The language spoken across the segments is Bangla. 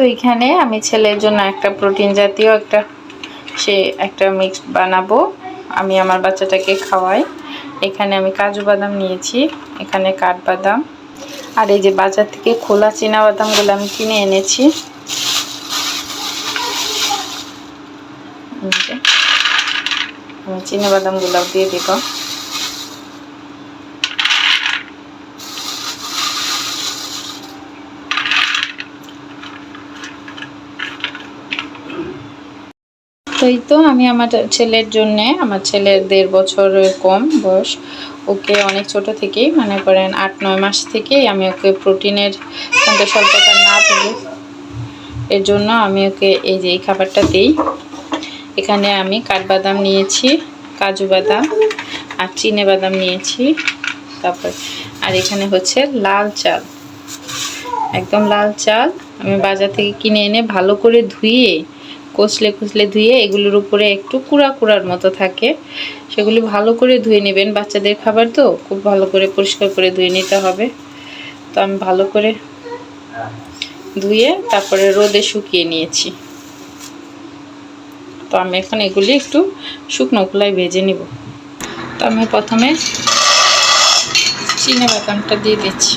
তো এখানে আমি ছেলের জন্য একটা প্রোটিন জাতীয় একটা, সে একটা মিক্স বানাবো। আমি আমার বাচ্চাটাকে খাওয়াই। এখানে আমি কাজু বাদাম নিয়েছি, এখানে কাঠবাদাম। আর এই যে বাজার থেকে খোলা চীনা বাদামগুলো আমি কিনে এনেছি। আমি চীনা বাদামগুলো দিয়ে দিব। তো এই তো, আমি আমার ছেলের জন্যে, আমার ছেলের দেড় বছরের কম বয়স, ওকে অনেক ছোট থেকেই, মনে করেন আট, নয় মাস থেকেই আমি ওকে প্রোটিনের স্বল্পতা না পেলে, এর জন্য আমি ওকে এই যে এই খাবারটা দিই। এখানে আমি কাঠবাদাম নিয়েছি, কাজু বাদাম আর চিনে বাদাম নিয়েছি, তারপর, আর এখানে হচ্ছে লাল চাল। একদম লাল চাল আমি বাজার থেকে কিনে এনে ভালো করে ধুয়ে কষলে কষলে ধুয়ে এগুলোর উপরে একটু কুড়া কুড়ার মতো থাকে। সেগুলি ভালো করে ধুয়ে নেবেন। বাচ্চাদের খাবার তো খুব ভালো করে পরিষ্কার করে ধুয়ে নিতে হবে। তো আমি ভালো করে ধুয়ে তারপরে রোদে শুকিয়ে নিয়েছি। তো আমি এখন এগুলি একটু শুকনো খোলায় ভেজে নিব। তো আমি প্রথমে চিনে বাদামটা দিয়ে দিচ্ছি।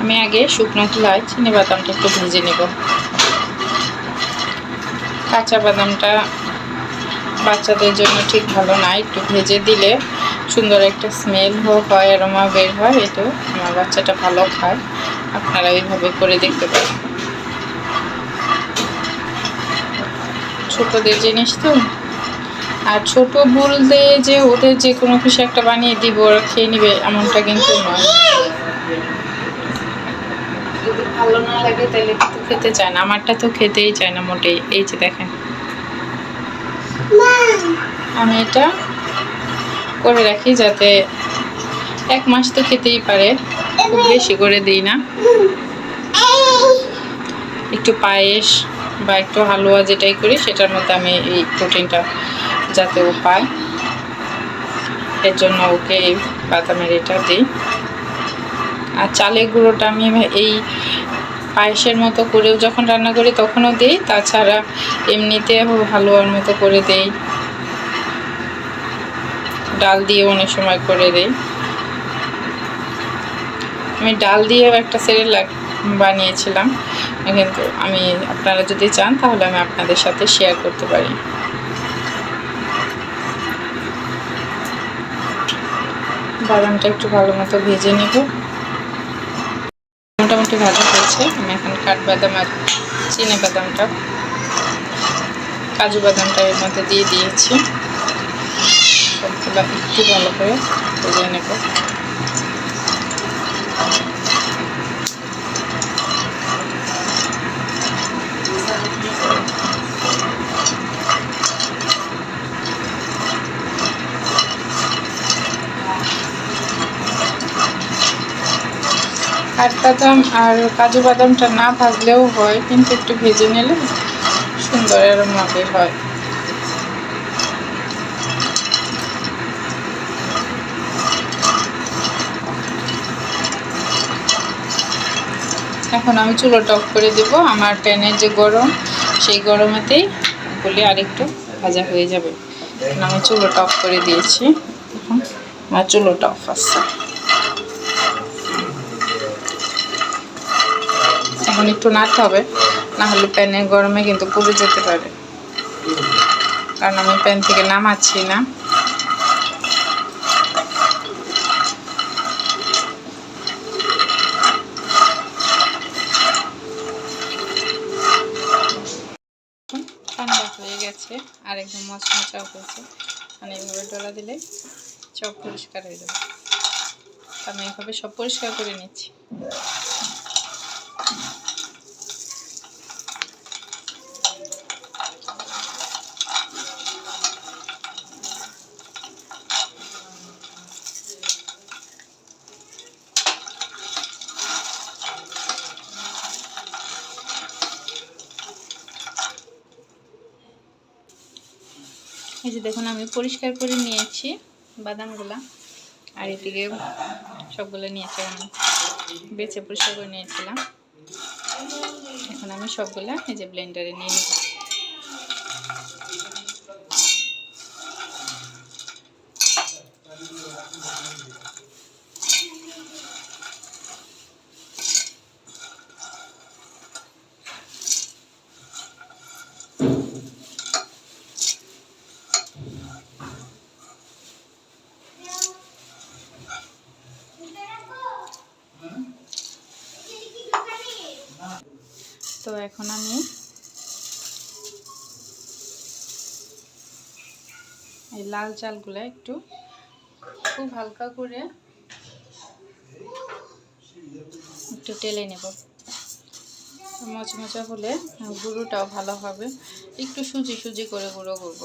আমি আগে শুকনো খোলায় চিনে বাদামটা একটু ভেজে নেব। কাঁচা বাদামটা বাচ্চাদের জন্য ঠিক ভালো না, একটু ভেজে দিলে সুন্দর একটা স্মেল হয় অ্যারোমা বের হয় এটা আমার বাচ্চাটা ভালো খায়। আপনারা ওইভাবে করে দেখতে পারেন। ছোটদের জিনিস তো। আর ছোট বলতে যে ওদের যে কোনো কিছু একটা বানিয়ে দিব, ওরা খেয়ে নিবে, এমনটা কিন্তু নয়। যদি ভালো না লাগে তাহলে খেতে চায় না, আমারটা তো খেতেই চায় না মোটেই। এই যে দেখেন। আমি এটা করে রাখি যাতে এক মাস তো খেতেই পারে, খুব বেশি করে দিই না। একটু পায়েস বা একটু হালুয়া যেটাই করি, সেটার মধ্যে আমি এই প্রোটিনটা যাতে ও পায়, এর জন্য ওকে এই বাদামের এটা দিই। আর চালের গুঁড়োটা আমি এই পায়েসের মতো করেও যখন রান্না করি তখনও দিই, তাছাড়া এমনিতে হালুয়ার মতো করে দেই। ডাল দিয়ে অনেক সময় করে দেই। আমি ডাল দিয়েও একটা সেরেলাক বানিয়েছিলাম। কিন্তু আমি, আপনারা যদি চান তাহলে আমি আপনাদের সাথে শেয়ার করতে পারি। বাদামটা একটু ভালো মতো ভেজে নেব। মোটামুটি ভাজা হয়েছে আমি এখন কাঠবাদাম আর চিনে বাদামটা, কাজু বাদামটা এর মধ্যে দিয়ে দিয়েছি। একটু ভালো করে ভেজে নেব। কাঠবাদাম আর কাজু বাদামটা না ভাজলেও হয়, কিন্তু একটু ভেজে নিলে সুন্দর বের হয়। এখন আমি চুলোটা অফ করে দেব। আমার প্যানের যে গরম, সেই গরমেতেই বলে আরেকটু ভাজা হয়ে যাবে। আমি চুলোটা অফ করে দিয়েছি। এখন আমার চুলোটা অফ আসছে এখন একটু নাড়তে হবে। না হলে প্যানের গরমে কিন্তু পুড়ে যেতে পারে। কারণ আমি প্যান থেকে নামাচ্ছি না। ঠান্ডা হয়ে গেছে, আর একদম মচমচাও হয়েছে। মানে এইভাবে ডলা দিলে সব পরিষ্কার হয়ে যাবে। আমি এইভাবে সব পরিষ্কার করে নিচ্ছি। এই যে দেখুন, আমি পরিষ্কার করে নিয়েছি বাদামগুলা। আর এদিকে সবগুলো নিয়েছি আমি। বেছে পরিষ্কার করে নিয়েছিলাম। এখন আমি সবগুলা এই যে ব্লেন্ডারে নিয়ে নিব এখন আমি এই লাল চালগুলো একটু খুব হালকা করে একটু টেলে নেব। মচমচা হলে গুঁড়োটাও ভালো হবে। একটু সুজি সুজি করে গুঁড়ো করব।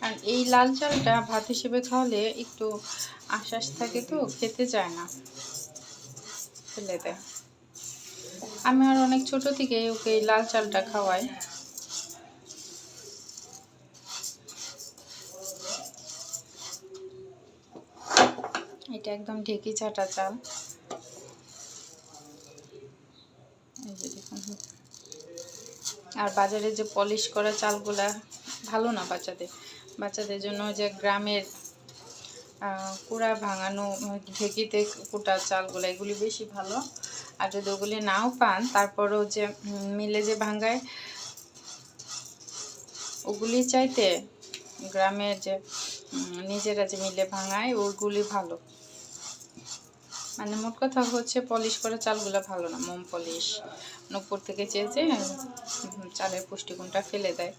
আর এই লাল চালটা ভাত হিসেবে খাওয়ালে একটু আশ্বাস থাকে তো, খেতে চায় না। ফেলে দেয়। আমি আর অনেক ছোট থেকে ওকে লাল চালটা খাওয়াই। এটা একদম ঢেকি চাটা চাল। আর বাজারে যে পলিশ করা চালগুলা ভালো না বাচ্চাদের। বাচ্চাদের জন্য যে গ্রামের কুড়া ভাঙানো ঢেকিতে কুটা চালগুলো, এগুলি বেশি ভালো। আর যদি ওগুলি নাও পান তারপরেও যে মিলে যে ভাঙায় ওগুলি চাইতে গ্রামের যে নিজেরা যে মিলে ভাঙায়, ওগুলি ভালো। মানে মোট কথা হচ্ছে পলিশ করা চালগুলো ভালো না, মোম পলিশ। উপর থেকে চেয়েছে চালের পুষ্টিগুণটা ফেলে দেয়।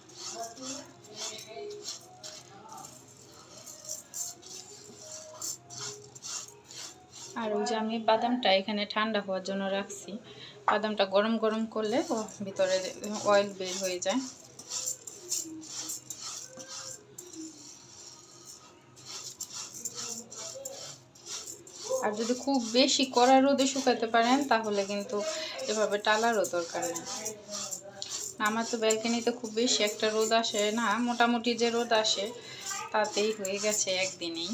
আর ওই যে আমি বাদামটা এখানে ঠান্ডা হওয়ার জন্য রাখছি। বাদামটা গরম গরম করলে, ও, ভিতরে অয়েল বের হয়ে যায়। আর যদি খুব বেশি কড়া রোদে শুকাতে পারেন, তাহলে কিন্তু এভাবে টালারও দরকার নেই। আমার তো ব্যালকনিতে খুব বেশি একটা রোদ আসে না। মোটামুটি যে রোদ আসে, তাতেই হয়ে গেছে একদিনেই।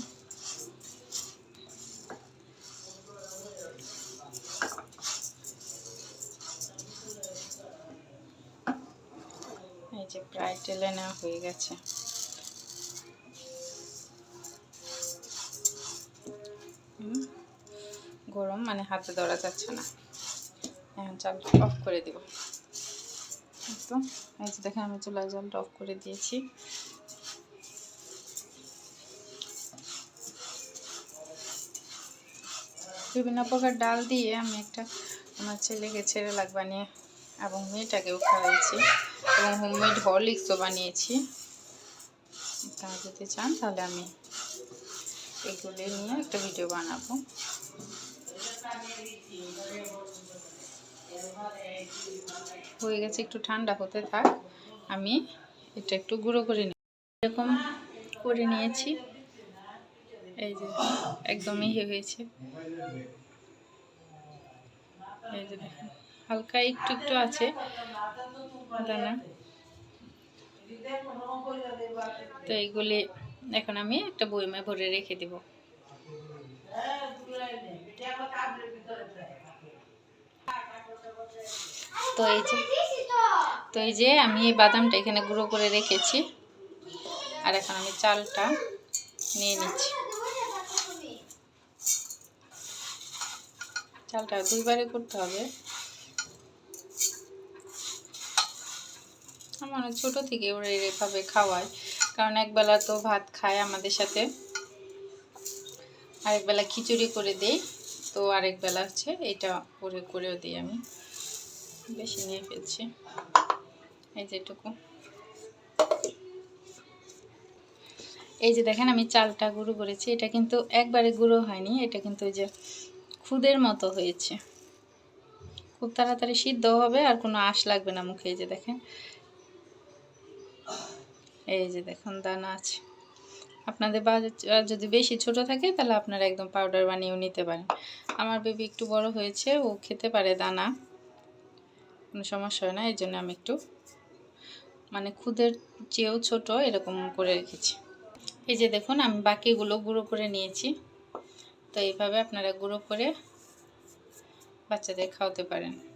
প্রায় টেলে নেওয়া হয়ে গেছে। গরম মানে হাতে ধরা যাচ্ছে না। এখন চাল অফ করে দিব। তো, এই যে দেখেন আমি চুলার জলটা অফ করে দিয়েছি। বিভিন্ন প্রকার ডাল দিয়ে আমি একটা আমার ছেলেকে ছেড়ে লাগ বানিয়ে এবং মেয়েটাকেও খাওয়াইছি। এবং হোমমেড হরলিক্সও বানিয়েছি। আপনারা যদি চান, তাহলে আমি এগুলি নিয়ে একটা ভিডিও বানাবো। হয়ে গেছে, একটু ঠান্ডা হতে থাক। আমি এটা একটু গুঁড়ো করে নিই। এরকম করে নিয়েছি। এই যে, একদমই হয়েছে এই যে দেখেন। হালকা একটু একটু আছে। দানা। তো এইগুলি এখন আমি একটা বইমে ভরে রেখে দিব। তো এই যে, তো এই যে আমি এই বাদামটা এখানে গুঁড়ো করে রেখেছি। আর এখন আমি চালটা নিয়ে নিচ্ছি। চালটা দুইবারে করতে হবে। অনেক ছোটো থেকে ওরা এভাবে খাওয়ায়। কারণ একবেলা তো ভাত খায় আমাদের সাথে। আরেকবেলা খিচুড়ি করে দেই। তো আরেক বেলা হচ্ছে এটা করে করেও দিই আমি। বেশি নিয়ে ফেলছি। এই যেটুকু এই যে দেখেন আমি চালটা গুঁড়ো করেছি। এটা কিন্তু একবারে গুঁড়ো হয়নি। এটা কিন্তু ওই যে খুদের মতো হয়েছে। খুব তাড়াতাড়ি সিদ্ধ হবে আর কোনো আঁশ লাগবে না মুখে। এই যে দেখেন। এই যে দেখুন, দানা আছে। আপনাদের বাজার যদি বেশি ছোট থাকে, তাহলে আপনারা একদম পাউডার বানিয়েও নিতে পারেন। আমার বেবি একটু বড় হয়েছে, ও খেতে পারে দানা। কোনো সমস্যা হয় না, এই জন্য আমি একটু মানে খুদের চেয়েও ছোট, এরকম করে রেখেছি। এই যে দেখুন, আমি বাকিগুলো গুঁড়ো করে নিয়েছি। তো এইভাবে আপনারা গুঁড়ো করে বাচ্চাদের খাওয়াতে পারেন।